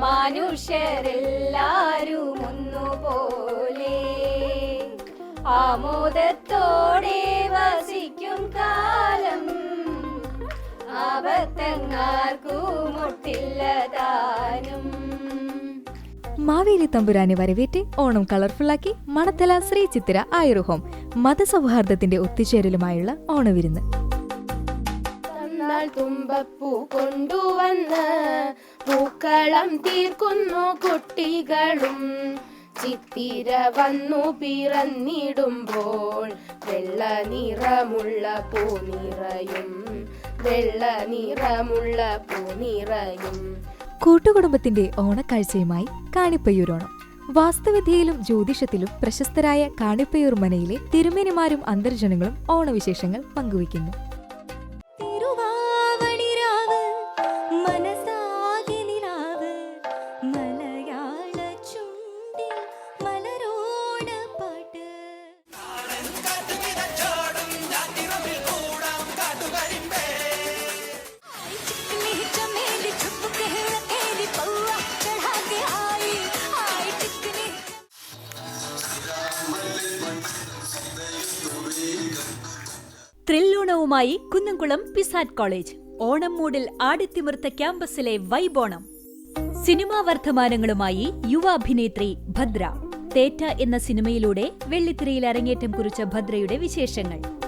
മനുഷ്യരെല്ലാരും ഒന്നുപോലെ ആമോദത്തോടെ വസിക്കും കാലം ആപത്തങ്ങാർക്കും ഒട്ടില്ല താനും മാവേലി തമ്പുരാനെ വരവേറ്റ് ഓണം കളർഫുള്ളാക്കി മണത്തല ശ്രീ ചിത്തിര ആയുർഹോം മതസൗഹാർദ്ദത്തിന്റെ ഒത്തുചേരലുമായുള്ള ഓണവിരുന്ന്. തുമ്പപ്പൂ കൊണ്ടുവന്ന് പൂക്കളം തീർക്കുന്നു കുട്ടികളും. ചിത്തിര വന്നു പിറന്നിടുമ്പോൾ വെള്ള നിറമുള്ള പൂനിറയും വെള്ള നിറമുള്ള പൂനിറയും. കൂട്ടുകുടുംബത്തിന്റെ ഓണക്കാഴ്ചയുമായി കാണിപ്പയ്യൂരോണം. വാസ്തുവിദ്യയിലും ജ്യോതിഷത്തിലും പ്രശസ്തരായ കാണിപ്പയൂർ മനയിലെ തിരുമേനിമാരും അന്തർജനങ്ങളും ഓണവിശേഷങ്ങൾ പങ്കുവയ്ക്കുന്നു. ത്രില്ലോണവുമായി കുന്നംകുളം പിസാറ്റ് കോളേജ്. ഓണം മൂഡിൽ ആടിത്തിമിർത്ത ക്യാമ്പസിലെ വൈബോണം. സിനിമാ വർത്തമാനങ്ങളുമായി യുവ അഭിനേത്രി ഭദ്ര. തേറ്റ എന്ന സിനിമയിലൂടെ വെള്ളിത്തിരയിൽ അരങ്ങേറ്റം കുറിച്ച ഭദ്രയുടെ വിശേഷങ്ങൾ.